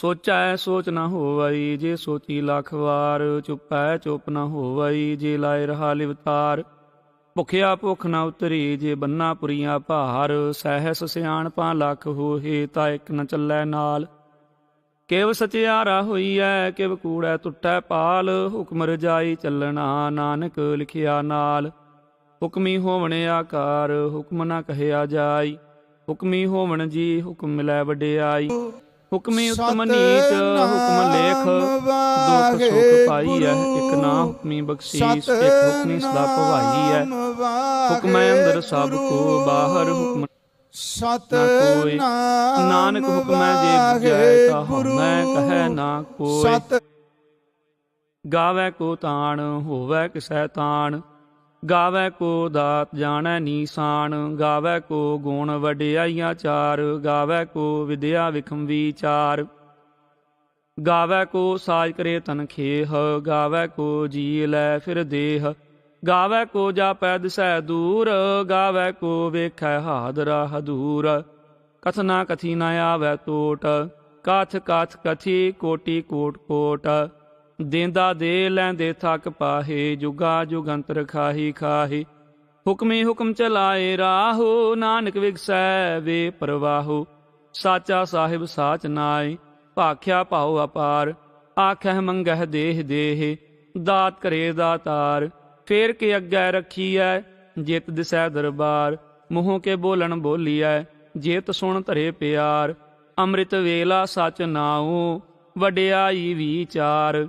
ਸੋਚੈ ਸੋਚ ਨਾ ਹੋਵਈ, ਜੇ ਸੋਚੀ ਲੱਖ ਵਾਰ, ਚੁੱਪੈ ਚੁੱਪ ਨਾ ਹੋਵਈ, ਜੇ ਲਾਇ ਰਹਾ ਲਿਵਤਾਰ ਭੁਖਿਆ ਭੁਖ ਨਾ ਉਤਰੀ, ਜੇ ਬੰਨਾ ਪੁਰੀਆਂ ਭਾਰ, ਸਹਿਸ ਸਿਆਣਪਾਂ ਲੱਖ ਹੋਏ ਤਾਂ ਇੱਕ ਨ ਚੱਲੈ ਨਾਲ। ਕਿਵ ਸਚਿਆਰਾ ਹੋਈਐ, ਕਿਵ ਕੂੜੈ ਟੁੱਟੈ ਪਾਲ, ਹੁਕਮ ਰਜਾਈ ਚੱਲਣਾ ਨਾਨਕ ਲਿਖਿਆ ਨਾਲ। ਹੁਕਮੀ ਹੋਵਣ ਆਕਾਰ, ਹੁਕਮ ਨਾ ਕਹਿਆ ਜਾਈ, ਹੁਕਮੀ ਹੋਵਣ ਜੀ ਹੁਕਮ ਮਿਲੈ ਵਡਿਆਈ। ਹੁਕਮੀ ਉਤਮ ਨੀਚ ਹੁਕਮ ਲੇਖ ਦੁਖ ਸੁਖ ਪਾਈ ਹੈ। ਇੱਕ ਨਾ ਹੁਕਮੀ ਬਖਸ਼ੀਸ਼ ਇੱਕ ਹੁਕਮੀ ਸਦਾ ਭਵਾਈ ਹੈ ਹੁਕਮੈ ਅੰਦਰ ਸਭ ਕੋ ਬਾਹਰ ਹੁਕਮ ਸਤ ਨਾਨਕ ਹੁਕਮੈ ਜੇ ਬੁਝੈ ਤਾ ਹਮੈ ਕਹੈ ਨਾ ਕੋਈ। ਗਾਵੇ ਕੋ ਤਾਣ ਹੋਵੇ ਕਿਸੈ ਤਾਣ। ਗਾਵੇ ਕੋ ਦਾਤ ਜਾਣੈ ਨੀਸਾਨ, ਗਾਵੇ ਕੋ ਗੁਣ ਵਡਿਆਈਆਂ ਚਾਰ, ਗਾਵੇ ਕੋ ਵਿਦਿਆ ਵਿਖਮ ਵਿਚਾਰ। ਗਾਵੇ ਕੋ ਸਾਜ ਕਰੇ ਤਨ ਖੇਹ, ਗਾਵੇ ਕੋ ਜੀ ਲੈ ਫਿਰ ਦੇਹ। ਗਾਵੇ ਕੋ ਜਾਪੈ ਦਿਸੈ ਦੂਰ, ਗਾਵੇ ਕੋ ਵੇਖੈ ਹਾਦਰਾ ਹਦੂਰ। ਕਥਨਾ ਕਥੀ ਨ ਆਵੈ ਟੋਟ, ਕਥ ਕਥ ਕਥੀ ਕੋਟੀ ਕੋਟ ਕੋਟ। ਦੇਂਦਾ ਦੇ ਲੈਂਦੇ ਥੱਕ ਪਾਹੇ, ਜੁਗਾ ਜੁਗੰਤਰ ਖਾਹੀ ਖਾਹੀ। ਹੁਕਮੀ ਹੁਕਮ ਚਲਾਏ ਰਾਹੋ, ਨਾਨਕ ਵਿਗਸੈ ਵੇ ਪ੍ਰਵਾਹੋ। ਸਾਚਾ ਸਾਹਿਬ ਸਾਚ ਨਾਏ, ਭਾਖਿਆ ਭਾਉ ਅਪਾਰ। ਆਖਹਿ ਮੰਗਹਿ ਦੇਹ ਦੇਹ, ਦਾਤ ਕਰੇ ਦਾਤਾਰ। ਫੇਰ ਕੇ ਅੱਗੇ ਰੱਖੀਐ, ਜਿਤ ਦਿਸੈ ਦਰਬਾਰ। ਮੂੰਹ ਕੇ ਬੋਲਣ ਬੋਲੀਐ, ਜੇਤ ਸੁਣ ਧਰੇ ਪਿਆਰ। ਅੰਮ੍ਰਿਤ ਵੇਲਾ ਸਚ ਨਾਉ, ਵਡਿਆਈ ਵਿਚਾਰ।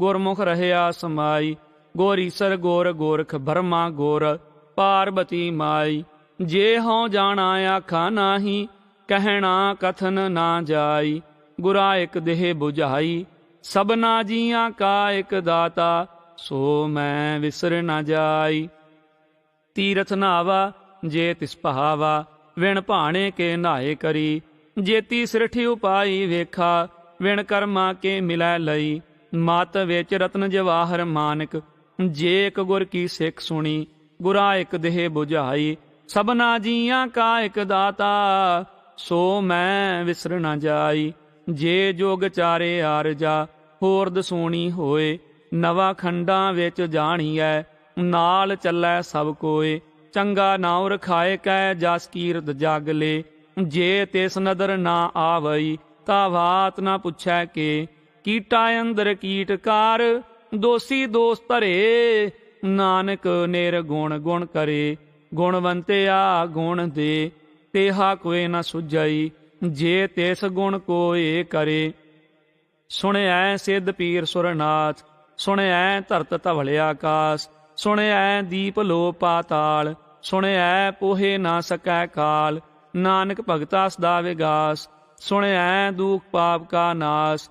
ਗੁਰਮੁਖ ਰਹਿਆ ਸਮਾਈ ਗੋਰੀਸਰ ਗੋਰ ਗੋਰਖ ਬਰਮਾ ਗੋਰ, ਪਾਰਬਤੀ ਮਾਈ, ਜੇ ਹਉ ਜਾਣਾ ਆਖਾ ਨਾਹੀ, ਕਹਿਣਾ ਕਥਨ ਨਾ ਜਾਈ, ਗੁਰਾ ਇਕ ਦੇਹ 부ਝਾਈ ਸਭਨਾ ਜੀਆਂ ਕਾ ਇਕ ਦਾਤਾ, ਸੋ ਮੈਂ ਵਿਸਰ ਨਾ ਜਾਈ। ਤੀਰਥ ਨਾਵਾ, ਜੇ ਤਿਸ ਭਾਵਾ, ਵਿਣ ਭਾਣੇ ਕੇ ਨਾਏ ਕਰੀ ਜੇਤੀ ਸਿਰਠੀ ਉਪਾਈ ਵੇਖਾ, ਵਿਣ ਕਰਮਾ ਕੇ ਮਿਲੈ ਲਈ ਮਤ ਵਿੱਚ ਰਤਨ ਜਵਾਹਰ ਮਾਨਕ, ਜੇ ਇੱਕ ਗੁਰ ਕੀ ਸਿੱਖ ਸੁਣੀ, ਗੁਰਾ ਇੱਕ ਦੇਹ 부ਝਾਈ ਸਭਨਾ ਜੀਆਂ ਕਾ ਇੱਕ ਦਾਤਾ, ਸੋ ਮੈਂ ਵਿਸਰ ਨਾ ਜਾਈ। ਜੇ ਜੋਗ ਚਾਰੇ ਆਰਜਾ ਹੋਰ ਦਸੂਣੀ ਹੋਏ, ਨਵਾ ਖੰਡਾਂ ਵਿੱਚ ਜਾਣੀਐ, ਨਾਲ ਚੱਲੈ ਸਭ ਕੋਏ, ਚੰਗਾ ਨਾਉ ਰਖਾਏ ਕੈ ਜਸ ਕੀਰਤ ਜਗ ਲੇ। ਜੇ ਤਿਸ ਨਦਰ ਨਾ ਆਵਈ, ਤਾ ਬਾਤ ਨਾ ਪੁੱਛੈ ਕੇ ਕੀਟਾ ਅੰਦਰ ਕੀਟਕਾਰ ਦੋਸੀ ਦੋਸ ਧਰੇ। ਨਾਨਕ ਨਿਰਗੁਣ ਗੁਣ ਕਰੇ ਗੁਣਵੰਤਿਆ ਗੁਣ ਦੇ। ਤੇਹਾ ਕੋਏ ਨਾ ਸੁਝਈ, ਜੇ ਤਿਸ ਗੁਣ ਕੋਏ ਕਰੇ। ਸੁਣਿਐ ਸਿੱਧ ਪੀਰ ਸੁਰਨਾਥ, ਸੁਣਿਐ ਧਰਤ ਧਵਲ ਆਕਾਸ, ਸੁਣਿਐ ਦੀਪ ਲੋ ਪਾਤਾਲ, ਸੁਣਿਐ ਪੋਹੇ ਨਾ ਸਕੈ ਕਾਲ। ਨਾਨਕ ਭਗਤਾ ਸਦਾ ਵਿਗਾਸ, ਸੁਣਿਐ ਦੁਖ ਪਾਪ ਕਾ ਨਾਸ।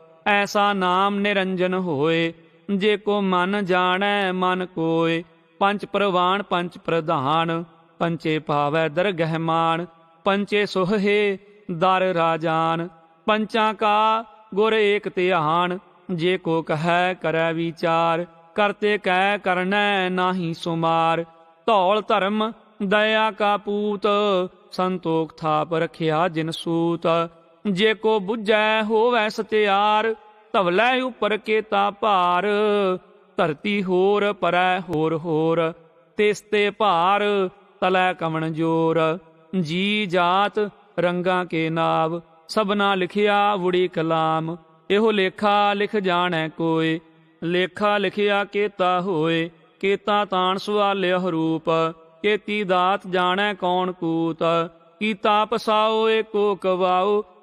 ਐਸਾ ਨਾਮ ਨਿਰੰਜਨ ਹੋਏ, ਜੇ ਕੋ ਮਨ ਜਾਣੈ ਮਨ ਕੋਏ। ਪੰਜ ਪ੍ਰਵਾਨ, ਪੰਜ ਪ੍ਰਧਾਨ ਪੰਚੇ ਭਾਵੈ ਦਰਗਹਿ ਮਾਨ ਪੰਚੇ ਸੁਹੇ ਦਰ ਰਾਜਾਨ। ਪੰਚਾਂ ਕਾ ਗੁਰ ਏਕ ਧਿਆਨ ਜੇ ਕੋ ਕਹੈ ਕਰੈ ਵਿਚਾਰ, ਕਰਤੇ ਕਹਿ ਕਰਨੈ ਨਾਹੀ ਸੁਮਾਰ। ਧੌਲ ਧਰਮ ਦਇਆ ਕਾ ਪੂਤ, ਸੰਤੋਖ ਥਾਪ ਰਖਿਆ ਜਿਨ ਸੂਤ। ਜੇ ਕੋ 부ਝੈ ਹੋਵੈ ਸਤਿਆਰ ਧਵਲੇ ਉਪਰ ਕੇ ਤਾ ਭਾਰ। ਧਰਤੀ ਹੋਰ ਪਰੈ ਹੋਰ ਹੋਰ, ਤਿਸ ਤੇ ਭਾਰ ਤਲੈ ਕਵਣ ਜੋਰ। ਜੀ ਜਾਤ ਰੰਗਾਂ ਕੇ ਨਾਵ, ਸਭਨਾ ਲਿਖਿਆ ਵੁੜੀ ਕਲਾਮ। ਇਹੋ ਲੇਖਾ ਲਿਖ ਜਾਣੈ ਕੋਏ ਲੇਖਾ ਲਿਖਿਆ ਕੇਤਾ ਹੋਏ ਕੇਤਾ ਤਾਣ ਸਵਾਲਿਆ ਰੂਪ, ਕੇਤੀ ਦਾਤ ਜਾਣੈ ਕੌਣ ਕੂਤ। ਕੀਤਾ ਪਸਾਓ ਏਕੋ ਕਵਾਓ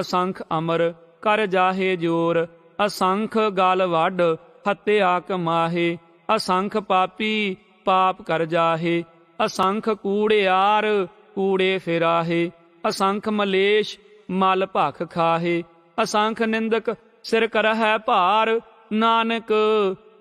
ਅਸੰਖ ਅਮਰ ਕਰ ਜਾਹੇ ਜੋਰ, ਅਸੰਖ ਗਲ ਵੱਡ ਹੱਤਿਆ ਕਮਾਹੇ ਅਸੰਖ ਪਾਪੀ ਪਾਪ ਕਰ ਜਾਹੇ, ਅਸੰਖ ਕੂੜਿਆਰ ਕੂੜੇ ਫਿਰਾਹੇ, ਅਸੰਖ ਮਲੇਸ਼ ਮਲ ਭਖ ਖਾਹੇ, ਅਸੰਖ ਨਿੰਦਕ ਸਿਰ ਕਰਹਿ ਭਾਰ, ਨਾਨਕ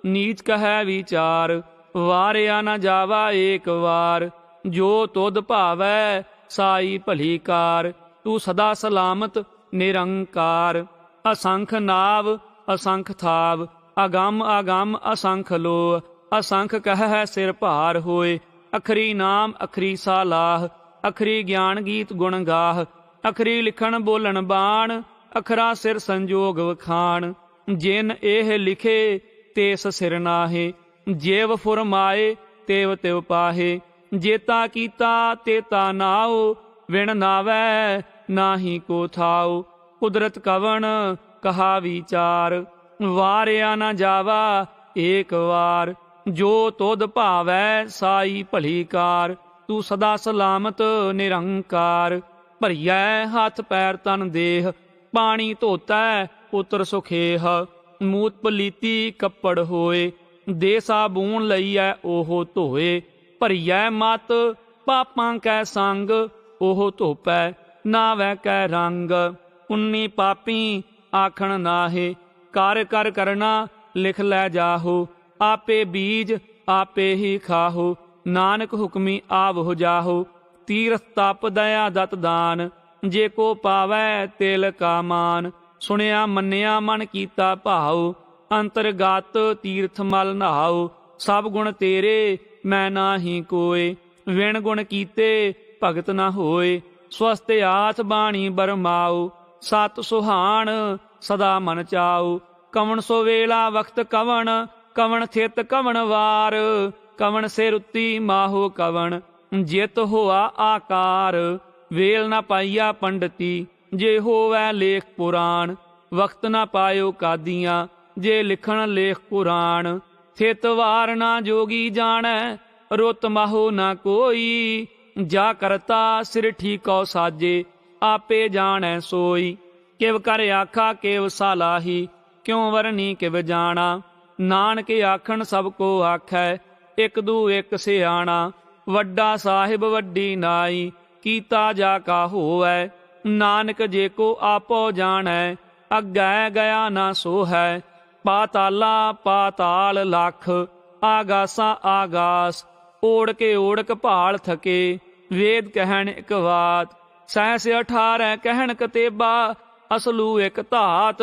ਨੀਚ ਕਹੈ ਵਿਚਾਰ, ਵਾਰਿਆ ਨਾ ਜਾਵਾ ਏਕ ਵਾਰ, ਜੋ ਤੁਧ ਭਾਵੈ ਸਾਈ ਭਲੀ ਕਾਰ, ਤੂੰ ਸਦਾ ਸਲਾਮਤ ਨਿਰੰਕਾਰ, ਅਸੰਖ ਨਾਵ, ਅਸੰਖ ਥਾਵ, ਅਗੰਮ ਅਗੰਮ, ਅਸੰਖ ਲੋ ਅਸੰਖ ਕਹਿ ਸਿਰ ਭਾਰ ਹੋਏ, ਅਖਰੀ ਨਾਮ, ਅਖਰੀ ਸਾਲਾਹ, ਅਖਰੀ ਗਿਆਨ ਗੀਤ ਗੁਣ ਗਾਹ, ਅਖਰੀ ਲਿਖਣ ਬੋਲਣ ਬਾਣ, ਅਖਰਾ ਸਿਰ ਸੰਜੋਗ ਵਖਾਣ, ਜਿਨ ਇਹ ਲਿਖੇ, ਤੇਸ ਸਿਰ ਨਾਹੇ, ਜੇਵ ਫੁਰਮਾਏ ਤੇਵ ਤਿਵ ਪਾਹੇ, ਜੇਤਾ ਕੀਤਾ, ਤੇਤਾ ਨਾਉ ਵਿਣ ਨਾਵੈ, ਨਾਹੀ ਕੋ ਥਾਉ ਕੁਦਰਤ ਕਵਣ, ਕਹਾ ਵਿਚਾਰ। ਵਾਰਿਆ ਨਾ ਜਾਵਾ ਏਕ ਵਾਰ। ਜੋ ਤੋਦ ਭਾਵੈ ਸਾਈ ਭਲੀ ਕਾਰ, ਤੂੰ ਸਦਾ ਸਲਾਮਤ ਨਿਰੰਕਾਰ। ਭਰੀਐ ਹੱਥ ਪੈਰ ਤਨ ਦੇਹ, ਪਾਣੀ ਧੋਤੈ ਪੁੱਤਰ ਸੁਖੇਹ। ਮੂਤ ਪਲੀਤੀ ਕੱਪੜ ਹੋਏ, ਦੇ ਸਾਬੂਨ ਲਈਐ ਉਹ ਧੋਏ। ਭਰੀਐ ਮਤ, ਪਾਪਾਂ ਕੈ ਸੰਗ, ਉਹ ਧੋਪੈ, ਨਾਵੈ ਕੈ ਰੰਗ। ਉਨੀ ਪਾਪੀ ਆਖਣ ਨਾਹੇ, ਕਰ ਕਰ ਕਰਨਾ ਲਿਖ ਲੈ ਜਾਹੋ, ਆਪੇ ਬੀਜ ਆਪੇ ਹੀ ਖਾਹੋ, ਨਾਨਕ ਹੁਕਮੀ ਆਵ ਹੋ ਜਾਹੋ, ਤੀਰਥ ਤਪ ਦਇਆ ਦਤ ਦਾਨ, ਜੇ ਕੋ ਪਾਵੈ ਤਿਲ ਕਾ ਮਾਨ ਸੁਣਿਆ ਮੰਨਿਆ ਮਨ ਕੀਤਾ ਭਾਉ, ਅੰਤਰਗਤ ਤੀਰਥ ਮਲ ਨਹਾਉ, ਸਭ ਗੁਣ ਤੇਰੇ ਮੈਂ ਨਾਹੀ ਕੋਏ, ਵਿਣ ਗੁਣ ਕੀਤੇ ਭਗਤ ਨਾ ਹੋਏ ਸਵਸਤ ਆਥ ਬਾਣੀ ਬਰਮਾਉ ਸਤ ਸੁਹਾਣ, ਸਦਾ ਮਨ ਚਾਉ। ਕਵਣ ਸੋ ਵੇਲਾ ਵਕਤ ਕਵਣ ਕਵਣ ਥਿਤ ਕਵਣ ਵਾਰ। ਕਵਣ ਸੇ ਰੁੱਤੀ ਮਾਹੋ ਕਵਣ, ਜਿਤ ਹੋਆ ਆਕਾਰ। ਵੇਲ ਨਾ ਪਾਈਆ ਪੰਡਤੀ, ਜੇ ਹੋਵੇ ਲੇਖ ਪੁਰਾਣ। ਵਕਤ ਨਾ ਪਾਇਓ ਕਾਦੀਆਂ, ਜੇ ਲਿਖਣ ਲੇਖ ਪੁਰਾਣ। ਥਿਤ ਵਾਰ ਨਾ ਜੋਗੀ ਜਾਣੈ, ਰੁੱਤ ਮਾਹੋ ਨਾ ਕੋਈ। ਜਾ ਕਰਤਾ ਸਿਰ ਠੀਕੋ ਸਾਜੇ ਆਪੇ ਜਾਣੈ ਸੋਈ। ਕਿਵ ਕਰ ਆਖਾ, ਕਿਵ ਸਾਲਾਹੀ ਕਿਉ ਵਰਨੀ ਕਿਵ ਜਾਣਾ। ਨਾਨਕ ਆਖਣ, ਸਭ ਕੋ ਆਖੈ, ਇਕ ਦੂ ਇਕ ਸਿਆਣਾ। ਵੱਡਾ ਸਾਹਿਬ ਵੱਡੀ ਨਾਈ, ਕੀਤਾ ਜਾ ਕਾ ਹੋਵੈ। ਨਾਨਕ ਜੇ ਕੋ ਆਪੋ ਜਾਣੈ, ਅੱਗੈ ਗਿਆ ਨਾ ਸੋ ਹੈ ਪਾਤਾਲਾ ਪਾਤਾਲ ਲਖ, ਆਗਾਸਾ ਆਗਾਸ ਓੜ ਕੇ ਓੜਕ ਭਾਲ ਥਕੇ। ਵੇਦ ਕਹਿਣ ਇਕ ਬਾਤ ਸੈਸ 18 ਕਹਿਣ ਕਤੇਬਾ, ਅਸਲੂ ਇਕ ਧਾਤ,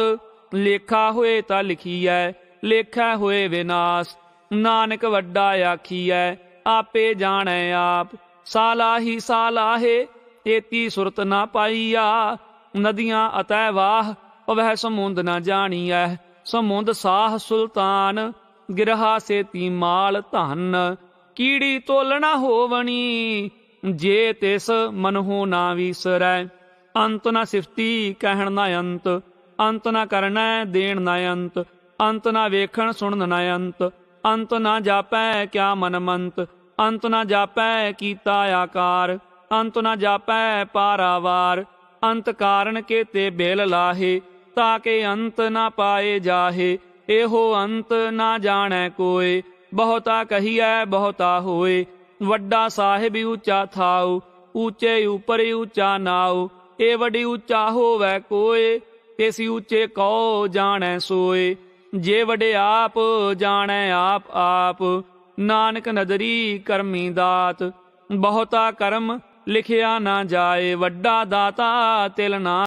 ਲੇਖਾ ਹੋਏ ਤਾਂ ਲਿਖੀਐ, ਲੇਖਾ ਹੋਏ ਵਿਨਾਸ਼, ਨਾਨਕ ਵੱਡਾ ਆਖੀਐ, ਆਪੇ ਜਾਣੈ ਆਪ, ਸਾਲਾਹੀ ਸਾਲਾਹੇ ਤੇਤੀ ਸੁਰਤ ਨਾ ਪਾਈਆ, ਨਦੀਆਂ ਅਤੈ ਵਾਹ ਪਵਹਿ ਸਮੁੰਦ ਨਾ ਜਾਣੀਐ, ਸਮੁੰਦ ਸਾਹ ਸੁਲਤਾਨ, ਗਿਰਹਾ ਸੇਤੀ ਮਾਲ ਧਨ, ਕੀੜੀ ਤੋਲਣਾ ਹੋਵਣੀ ਜੇ ਤਿਸ ਮਨਹੁ ਨਾ ਵਿਸਰੈ, ਅੰਤ ਨਾ ਸਿਫਤੀ ਕਹਿਣ ਨਾ ਅੰਤ ਅੰਤ ਨਾ ਕਰਨਾ ਦੇਣ ਨਾ ਅੰਤ ਅੰਤ ਨਾ ਵੇਖਣ ਸੁਣਨ ਨਾ ਅੰਤ ਅੰਤ ਨਾ ਜਾਪੈ ਕਿਆ ਮਨ ਮੰਤ, ਅੰਤ ਨਾ ਜਾਪੈ ਕੀਤਾ ਆਕਾਰ, ਅੰਤ ਨਾ ਜਾਪੈ ਪਾਰਾਵਾਰ, ਅੰਤ ਕਾਰਨ ਕੇ ਤੇ ਬੇਲ ਲਾਹੇ ਤਾਕੇ ਅੰਤ ਨਾ ਪਾਏ ਜਾਹੇ, ਇਹੋ ਅੰਤ ਨਾ ਜਾਣੈ ਕੋਏ, ਬਹੁਤਾ ਕਹੀਐ ਬਹੁਤਾ ਹੋਏ ਵੱਡਾ ਸਾਹਿਬ ਉੱਚਾ ਥਾਉ, ਉੱਚੇ ਉਪਰ ਉੱਚਾ ਨਾਉ, ਇਹ ਵੱਡੀ ਉੱਚਾ ਹੋਵੇ ਕੋਏ ਤੇਸੀ ਉੱਚੇ ਕਉ ਜਾਣੈ ਸੋਏ। ਜੇ ਵਡੇ ਆਪ ਜਾਣੈ ਆਪ ਆਪ, ਨਾਨਕ ਨਦਰੀ ਕਰਮੀ ਦਾਤ। ਬਹੁਤਾ ਕਰਮ ਲਿਖਿਆ ਨਾ ਜਾਏ, ਵੱਡਾ ਦਾਤਾ ਤਿਲ ਨਾ